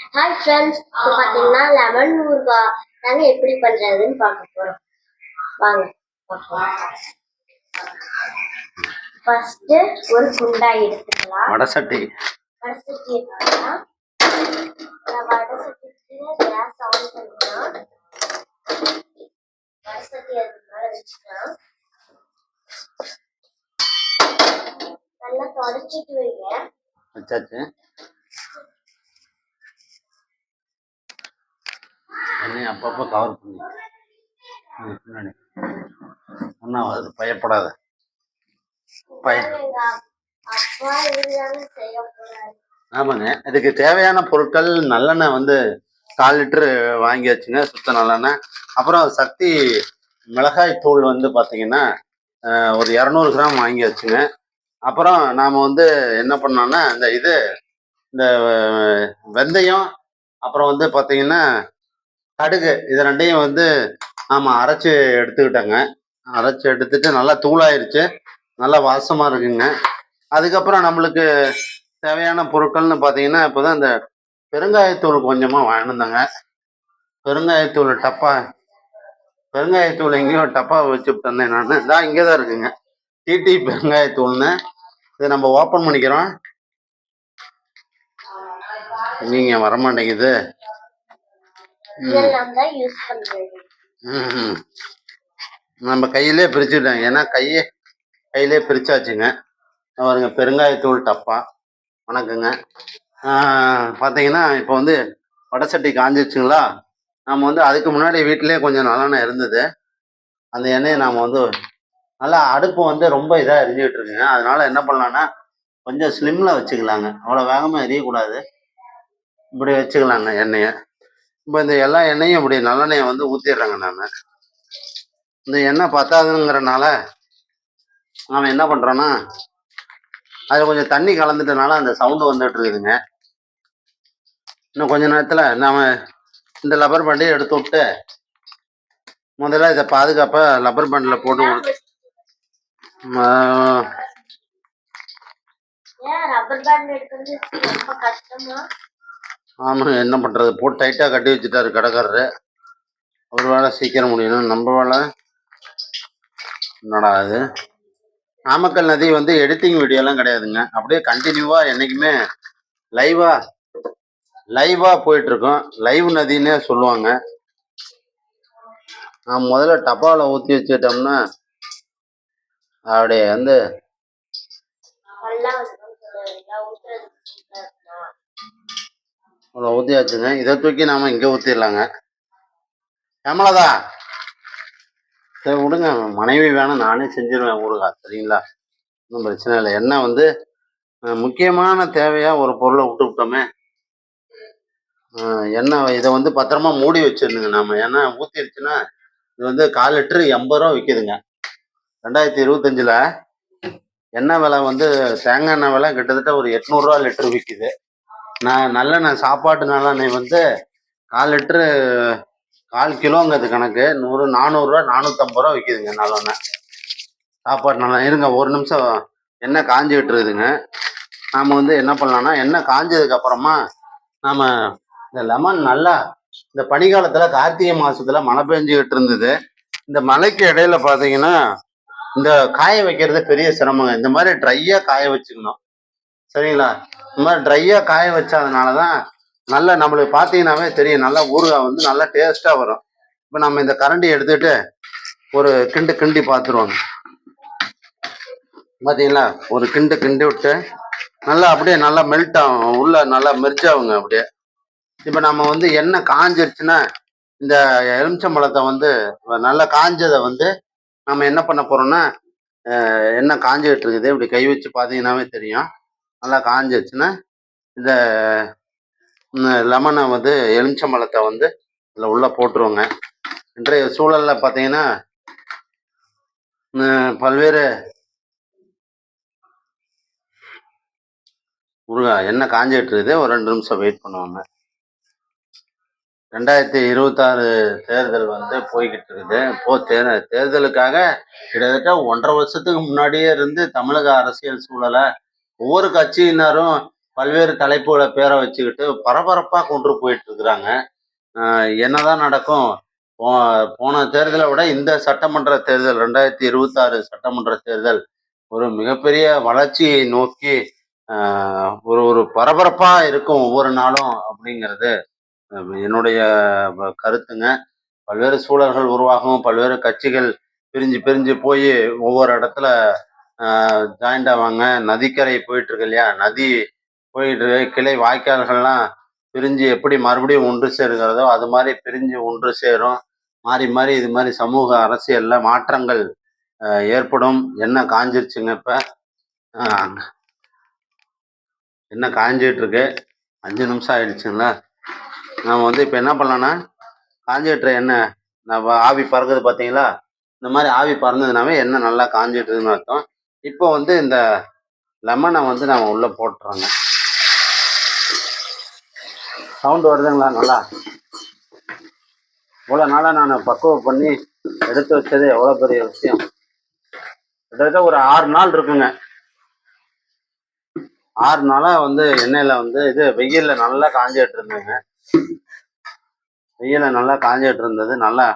Hi friends இப்போ பார்த்தீங்கன்னா lemon ஊறுகாய் நாங்கள் எப்படி பண்ணுறதுன்னு பார்க்க போகிறோம் வாங்க ஃபர்ஸ்ட்டு ஒரு குண்டாய் எடுத்துக்கலாம். வடசட்டி வடசட்டி எடுத்துக்கலாம். வடசட்டிக்கு கேஸ் ஆன் பண்ணிக்கலாம் வடசட்டி அதுக்கு வச்சுக்கலாம். நல்லா தொடச்சிட்டு வைங்க. என்னையும் அப்பப்போ கவர் பண்ணி. பின்னாடி. ஒன்றும் பயப்படாத. பய ஆமாங்க. இதுக்கு தேவையான பொருட்கள் நல்லெண்ணெய் வந்து கால் லிட்டரு வாங்கியாச்சுங்க சுத்த நல்லெண்ணெய். அப்புறம் சக்தி மிளகாய் தூள் வந்து பார்த்தீங்கன்னா ஒரு இரநூறு கிராம் வாங்கியாச்சுங்க. அப்புறம் நாம் வந்து என்ன பண்ணோம்னா இந்த இது இந்த வெந்தயம் அப்புறம் வந்து பார்த்தீங்கன்னா கடுகு இது ரெண்டையும் வந்து ஆமாம் அரைச்சி எடுத்துக்கிட்டேங்க. அரைச்சி எடுத்துட்டு நல்லா தூளாயிருச்சு. நல்லா வாசமாக இருக்குங்க. அதுக்கப்புறம் நம்மளுக்கு தேவையான பொருட்கள்னு பார்த்தீங்கன்னா இப்போ தான் இந்த பெருங்காயத்தூள் கொஞ்சமாக வாங்கினேங்க. பெருங்காயத்தூள் டப்பா பெருங்காயத்தூள் எங்கேயோ டப்பா வச்சு தந்தேன் நான். இதான் இங்கே தான் இருக்குங்க. டிடி பெருங்காயத்தூள்னு. இதை நம்ம ஓப்பன் பண்ணிக்கிறோம். நீங்கள் வரமாட்டேங்குது. இதெல்லாம் தான் யூஸ் பண்றது. ம்ஹும். நம்ம கையிலே பிரிச்சுட்டோம். ஏன்னா கையே கையிலே பிரிச்சாச்சுங்க. பாருங்க பெருங்காயத்தூள் டப்பா. வணக்கங்க. பார்த்தீங்கன்னா இப்போ வந்து வடசட்டி காஞ்சிச்சுங்களா நம்ம வந்து அதுக்கு முன்னாடி வீட்டிலேயே கொஞ்சம் நல்லெண்ணெய் இருந்தது. அந்த எண்ணெயை நாம் வந்து நல்லா அடுப்பு வந்து ரொம்ப இதாக எரிஞ்சுக்கிட்டு இருக்குங்க அதனால என்ன பண்ணலான்னா கொஞ்சம் ஸ்லிம்மில் வச்சுக்கலாங்க. அவ்வளோ வேகமாக எரியக்கூடாது. இப்படி வச்சுக்கலாங்க எண்ணெயை. இப்போ இந்த எல்லா எண்ணெயும் இப்படி நல்லெண்ணெயை வந்து ஊற்றிடுறேங்க நான் இந்த எண்ணெய் பத்தாதுங்கிறனால நாம என்ன பண்ணுறோன்னா அதில் கொஞ்சம் தண்ணி கலந்துட்டனால அந்த சவுண்டு வந்துட்டு இருக்குதுங்க இன்னும் கொஞ்ச நேரத்தில் நாம இந்த லப்பர் பேண்டையும் எடுத்து விட்டு முதல்ல இதை பாதுகாப்பாக லப்பர் பேண்டில் போட்டு ஏன் ரப்பர் பேண்ட் எடுக்கிறது ரொம்ப கஷ்டமா? ஆமாம் என்ன பண்ணுறது போட்டு டைட்டாக கட்டி வச்சுட்டாரு கடைக்காரரு. ஒரு வேலை சீக்கிரம் முடியணும். நம்ம வேலை என்னடா அது நாமக்கல் நதி வந்து எடிட்டிங் வீடியோலாம் கிடையாதுங்க. அப்படியே கண்டினியூவாக என்றைக்குமே லைவாக லைவாக போயிட்டுருக்கோம். லைவ் நதின்னே சொல்லுவாங்க. நான் முதல்ல டப்பாவில் ஊற்றி வச்சுட்டோம்னா அப்படியே வந்து நல்லா எல்லாம் ஊத்துறது அதை ஊற்றியாச்சுங்க இதை தூக்கி நாம் இங்கே ஊற்றிடலாங்க ஏமலதா சரி விடுங்க. மனைவி வேணும் நானே செஞ்சிருவேன் ஊருகா சரிங்களா? ஒன்றும் பிரச்சனை இல்லை. எண்ணெய் வந்து முக்கியமான தேவையாக ஒரு பொருளை விட்டு விட்டோமே இதை வந்து பத்திரமா மூடி வச்சிருந்துங்க நாம. ஏன்னா ஊற்றிருச்சுன்னா இது வந்து கால் லிட்டரு எண்பது ரூபா விற்கிதுங்க ரெண்டாயிரத்தி இருபத்தஞ்சில் எண்ணெய் விலை வந்து தேங்காய் எண்ணெய் விலை கிட்டத்தட்ட ஒரு எட்நூறுரூவா லிட்டர் விற்கிது நான் நல்லெண்ணெய் சாப்பாட்டு நல்லெண்ணெய் வந்து கால் லிட்டரு கால் கிலோங்கிறது கணக்கு. நூறு நானூறுரூவா நானூற்றம்பது ரூபா விற்கிதுங்க நல்லெண்ணெய் சாப்பாடு நல்லா இருங்க ஒரு நிமிஷம். எண்ணெய் காஞ்சிக்கிட்டு இருக்குதுங்க நாம் வந்து என்ன பண்ணலாம்னா எண்ணெய் காஞ்சதுக்கு அப்புறமா நாம் இந்த லெமன் நல்லா இந்த பனிக்காலத்தில் கார்த்திகை மாதத்தில் மழை பெஞ்சிக்கிட்டு இருந்தது. இந்த மழைக்கு இடையில பார்த்தீங்கன்னா இந்த காய வைக்கிறது பெரிய சிரமங்க. இந்த மாதிரி ட்ரையாக காய வச்சுக்கணும். சரிங்களா? இந்த மாதிரி ட்ரையாக காய வச்சதுனால தான் நல்லா நம்மளுக்கு பார்த்தீங்கன்னாவே தெரியும். நல்லா ஊறுகாய் வந்து நல்லா டேஸ்ட்டாக வரும். இப்போ நம்ம இந்த கரண்டி எடுத்துட்டு ஒரு கிண்டு கிண்டி பார்த்துருவோம் பார்த்தீங்களா ஒரு கிண்டு கிண்டி விட்டு நல்லா அப்படியே நல்லா மெல்ட் ஆகும். உள்ள நல்லா மெர்ஜாகுங்க அப்படியே. இப்போ நம்ம வந்து எண்ணெய் காஞ்சிருச்சுன்னா இந்த எலுமிச்சம்பழத்தை வந்து நல்லா காஞ்சதை வந்து நம்ம என்ன பண்ண போறோம்னா எண்ணெய் காஞ்சிக்கிட்டு இருக்குது. இப்படி கை வச்சு பார்த்தீங்கன்னாவே தெரியும். நல்லா காஞ்சிச்சுன்னா இந்த லெமனை வந்து எலுமிச்சம்பழத்தை வந்து இதில் உள்ளே போட்டுருவோங்க. இன்றைய சூழலில் பார்த்தீங்கன்னா பல்வேறு முருகா என்ன காஞ்சிட்டுருது ஒரு ரெண்டு நிமிஷம் வெயிட் பண்ணுவாங்க. ரெண்டாயிரத்தி இருபத்தாறு தேர்தல் வந்து போய்கிட்டு இருக்குது. இப்போ தேர் தேர்தலுக்காக கிட்டத்தட்ட ஒன்றரை வருஷத்துக்கு முன்னாடியே இருந்து தமிழக அரசியல் சூழலை ஒவ்வொரு கட்சியினரும் பல்வேறு தலைப்புகளை பேரை வச்சுக்கிட்டு பரபரப்பாக கொண்டு போயிட்டு இருக்கிறாங்க என்னதான் நடக்கும்? போ- போன தேர்தலை விட இந்த சட்டமன்ற தேர்தல் ரெண்டாயிரத்தி இருபத்தாறு சட்டமன்ற தேர்தல் ஒரு மிகப்பெரிய வளர்ச்சியை நோக்கி ஒரு ஒரு பரபரப்பாக இருக்கும் ஒவ்வொரு நாளும் அப்படிங்கிறது என்னுடைய கருத்துங்க. பல்வேறு சூழல்கள் உருவாகும் பல்வேறு கட்சிகள் பிரிஞ்சு பிரிஞ்சு போய் ஒவ்வொரு இடத்துல ஜாயிண்ட் ஆவாங்க நதிக்கரை போயிட்டு இருக்கு இல்லையா நதி போயிட்டு இருக்கு, கிளை வாய்க்கால்கள்லாம் பிரிஞ்சு எப்படி மறுபடியும் ஒன்று சேருகிறதோ அது மாதிரி பிரிஞ்சு ஒன்று சேரும். மாறி மாறி இது மாதிரி சமூக அரசியலில் மாற்றங்கள் ஏற்படும். என்ன காஞ்சிருச்சுங்க இப்போ? என்ன காஞ்சிட்டு இருக்கு அஞ்சு நிமிஷம் ஆயிடுச்சுங்களா? நம்ம வந்து இப்போ என்ன பண்ணலாம்னா காஞ்சிட்டு என்ன நம்ம ஆவி பறக்குது பார்த்தீங்களா இந்த மாதிரி ஆவி பறந்ததுனாவே என்ன நல்லா காஞ்சிட்டுதுன்னு அர்த்தம். இப்போ வந்து இந்த லெமனை வந்து நம்ம உள்ளே போட்டுறோங்க. சவுண்டு வருதுங்களா? நல்லா? இவ்வளோ நாளாக நான் பக்குவம் பண்ணி எடுத்து வச்சது எவ்வளோ பெரிய விஷயம். கிட்டத்தட்ட ஒரு ஆறு நாள் இருக்குங்க. ஆறு நாளாக வந்து எண்ணெயில் வந்து இது வெயிலில் நல்லா காஞ்சிட்டு இருந்தேங்க வெயிலில் நல்லா காஞ்சிட்டு இருந்தது. நல்லா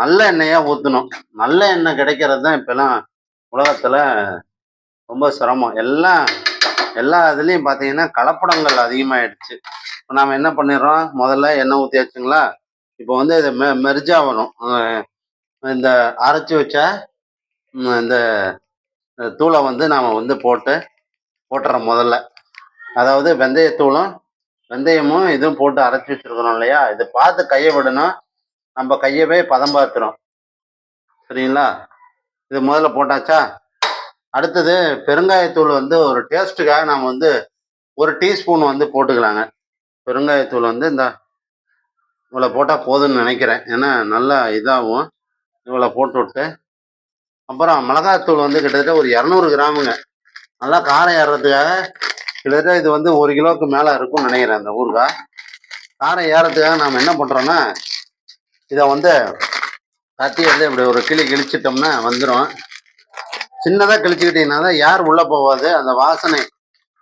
நல்ல எண்ணெயாக ஊற்றணும் நல்ல எண்ணெய் கிடைக்கிறது தான் இப்போலாம் உலகத்துல ரொம்ப சிரமம். எல்லாம் எல்லா இதுலேயும் பார்த்தீங்கன்னா கலப்படங்கள் அதிகமாயிடுச்சு. இப்போ நாம் என்ன பண்ணிடுறோம்? முதல்ல எண்ணெய் ஊற்றியாச்சுங்களா இப்போ வந்து இது மெ மெர்ஜாகணும் இந்த அரைச்சி வச்ச இந்த தூளை வந்து நாம் வந்து போட்டு போட்டுறோம் முதல்ல. அதாவது வெந்தயத்தூளும் வெந்தயமும் இதுவும் போட்டு அரைச்சி வச்சிருக்கிறோம் இல்லையா? இது பார்த்து கையை விடணும். நம்ம கையவே பதம் பார்த்துரும். சரிங்களா? இது முதல்ல போட்டாச்சா? அடுத்தது பெருங்காயத்தூள் வந்து ஒரு டேஸ்ட்டுக்காக நாம் வந்து ஒரு டீஸ்பூன் வந்து போட்டுக்கலாங்க. பெருங்காயத்தூள் வந்து இந்த இவ்வளோ போட்டால் போதும்னு நினைக்கிறேன். ஏன்னா நல்லா இதாகும் இவ்வளோ போட்டு விட்டு அப்புறம் மிளகாத்தூள் வந்து கிட்டத்தட்ட ஒரு இரநூறு கிராமுங்க. நல்லா காரம் ஏறுறதுக்காக கிட்டத்தட்ட இது வந்து ஒரு கிலோவுக்கு மேலே இருக்கும்னு நினைக்கிறேன் அந்த ஊறுகாய். காரம் ஏறதுக்காக நாம் என்ன பண்ணுறோன்னா இதை வந்து கத்தி வந்து இப்படி ஒரு கிளி கிழிச்சிட்டோம்னா வந்துடும் சின்னதாக கிழிச்சுக்கிட்டீங்கன்னா தான் யார் உள்ளே போகாது அந்த வாசனை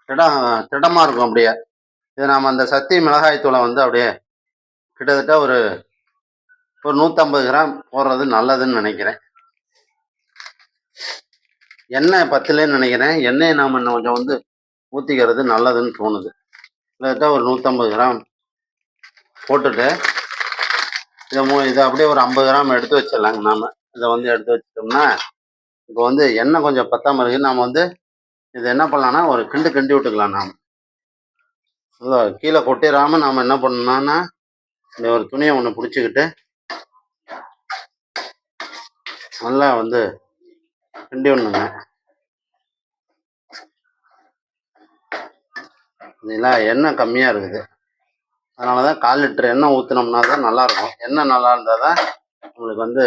திடம் திடமாக இருக்கும் அப்படியே. இது நாம் அந்த சத்தி மிளகாய் தூளை வந்து அப்படியே கிட்டத்தட்ட ஒரு ஒரு நூற்றம்பது கிராம் போடுறது நல்லதுன்னு நினைக்கிறேன். எண்ணெய் பத்துலேன்னு நினைக்கிறேன். எண்ணெயை நாம் இன்னும் கொஞ்சம் வந்து ஊற்றிக்கிறது நல்லதுன்னு தோணுது. கிட்டத்தட்ட ஒரு நூற்றம்பது கிராம் போட்டுட்டு இதை மூ இதை அப்படியே ஒரு ஐம்பது கிராம் எடுத்து வச்சிடலாங்க நாம். இதை வந்து எடுத்து வச்சிட்டோம்னா இப்போ வந்து எண்ணெய் கொஞ்சம் பத்தாம இருக்கு. நாம் வந்து இதை என்ன பண்ணலாம்னா ஒரு கிண்டு கிண்டி விட்டுக்கலாம் நாம். இல்லை கீழே கொட்டிடாமல் நாம் என்ன பண்ணணும்னா இந்த ஒரு துணியை ஒன்று பிடிச்சிக்கிட்டு நல்லா வந்து கிண்டி விடணுங்க. இதெல்லாம் எண்ணெய் கம்மியாக இருக்குது. அதனால தான் கால் லிட்டர் எண்ணெய் ஊற்றினோம்னா தான் நல்லாயிருக்கும். எண்ணெய் நல்லா இருந்தால் தான் உங்களுக்கு வந்து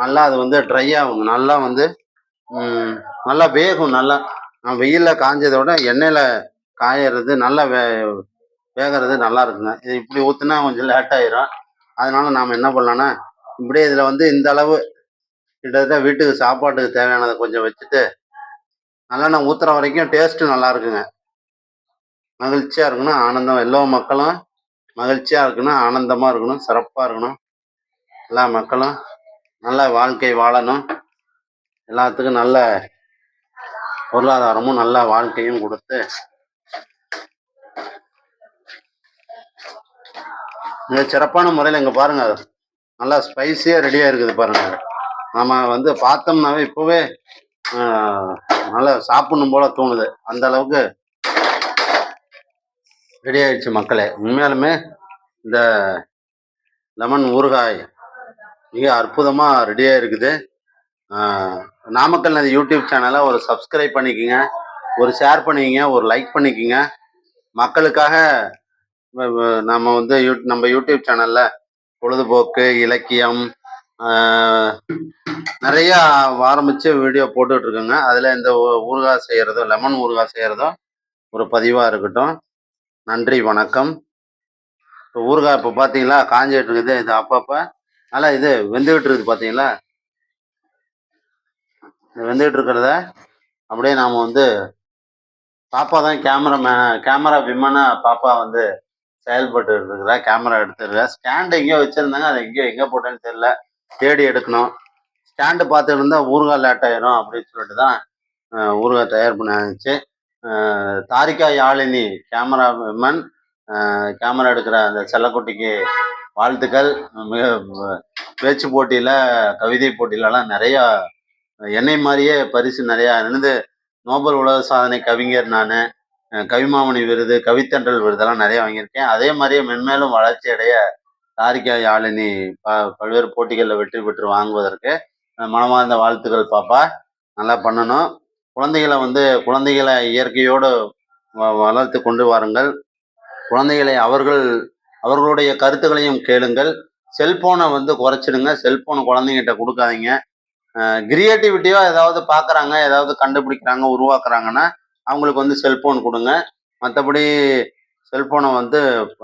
நல்லா அது வந்து ட்ரை ஆகும். நல்லா வந்து நல்லா வேகும். நல்லா வெயிலில் காஞ்சதை விட எண்ணெயில் காயறது நல்லா வே வேகிறது நல்லா இருக்குங்க இது இப்படி ஊற்றுனா கொஞ்சம் லேட் ஆயிரும். அதனால நாம் என்ன பண்ணலாம்னா இப்படியே இதில் வந்து இந்த அளவு கிட்டத்தட்ட வீட்டுக்கு சாப்பாட்டுக்கு தேவையானதை கொஞ்சம் வச்சுட்டு நல்லெண்ணெய் ஊற்றுற வரைக்கும் டேஸ்ட்டு நல்லா இருக்குங்க மகிழ்ச்சியாக இருக்குன்னா ஆனந்தம். எல்லா மக்களும் மகிழ்ச்சியாக இருக்கணும் ஆனந்தமாக இருக்கணும் சிறப்பாக இருக்கணும். எல்லா மக்களும் நல்ல வாழ்க்கை வாழணும். எல்லாத்துக்கும் நல்ல பொருளாதாரமும் நல்ல வாழ்க்கையும் கொடுத்து மிக சிறப்பான முறையில் இங்கே பாருங்கள் நல்லா ஸ்பைஸியாக ரெடியாக இருக்குது பாருங்கள் நம்ம வந்து பார்த்தோம்னாவே இப்போவே நல்லா சாப்பிடணும் போல தோணுது. அந்த அளவுக்கு ரெடி ஆயிடுச்சு மக்களே. உண்மையாலுமே இந்த லெமன் ஊறுகாய் மிக அற்புதமாக ரெடியாக இருக்குது நாமக்கல் நதி யூடியூப் சேனலை ஒரு சப்ஸ்கிரைப் பண்ணிக்கோங்க ஒரு ஷேர் பண்ணிக்கங்க ஒரு லைக் பண்ணிக்கோங்க. மக்களுக்காக நம்ம வந்து யூ நம்ம யூடியூப் சேனலில் பொழுதுபோக்கு இலக்கியம் நிறையா ஆரம்பித்து வீடியோ போட்டுட்ருக்கோங்க. அதில் இந்த ஊறுகாய் செய்கிறதோ லெமன் ஊறுகாய் செய்கிறதோ ஒரு பதிவாக இருக்கட்டும். நன்றி வணக்கம். இப்போ ஊறுகாய் இப்போ பார்த்தீங்களா காஞ்சிட்டு இருக்குது இது அப்பப்போ. நல்லா இது வெந்துகிட்டு இருக்குது பார்த்தீங்களா இந்த வெந்துகிட்டு இருக்கிறத அப்படியே நாம் வந்து பாப்பா தான் கேமரா மே கேமரா விமனாக பாப்பா வந்து செயல்பட்டு இருக்கிறா கேமரா எடுத்துருக்கா ஸ்டாண்டு எங்கேயோ வச்சுருந்தாங்க அதை எங்கேயோ எங்கே போட்டேன்னு தெரியல. தேடி எடுக்கணும். ஸ்டாண்டு பார்த்துட்டு இருந்தால் ஊறுகாய் லேட் ஆயிரும் அப்படின்னு சொல்லிட்டு தான் ஊறுகாய் தயார் பண்ண இருந்துச்சு தாரிகா யாழினி கேமரா கேமரா எடுக்கிற அந்த செல்லக்குட்டிக்கு வாழ்த்துக்கள். மிக பேச்சு போட்டியில் கவிதை போட்டியிலலாம் நிறையா என்னை மாதிரியே பரிசு நிறையா. இருந்து நோபல் உலக சாதனை கவிஞர் நான் கவிமாமணி விருது கவித்தன்றல் விருதெல்லாம் நிறைய வாங்கியிருக்கேன். அதே மாதிரியே மென்மேலும் வளர்ச்சி அடைய தாரிகா யாழினி ப பல்வேறு போட்டிகளில் வெற்றி பெற்று வாங்குவதற்கு மனமார்ந்த வாழ்த்துக்கள் பாப்பா. நல்லா பண்ணணும். குழந்தைகளை வந்து குழந்தைகளை இயற்கையோடு வ- வளர்த்து கொண்டு வாருங்கள். குழந்தைகளை அவர்கள் அவர்களுடைய கருத்துக்களையும் கேளுங்கள். செல்போனை வந்து குறைச்சிடுங்க. செல்போனை குழந்தைங்கிட்ட கொடுக்காதீங்க. கிரியேட்டிவிட்டியாக ஏதாவது பார்க்குறாங்க ஏதாவது கண்டுபிடிக்கிறாங்க உருவாக்குறாங்கன்னா அவங்களுக்கு வந்து செல்போன் கொடுங்க. மற்றபடி செல்போனை வந்து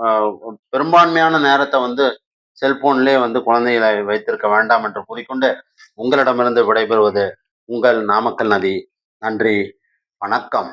பெரும்பான்மையான நேரத்தை வந்து செல்போன்லேயே வந்து குழந்தைகளை வைத்திருக்க வேண்டாம் என்று கூறிக்கொண்டு உங்களிடமிருந்து விடைபெறுவது உங்கள் நாமக்கல் நதி. நன்றி. வணக்கம்.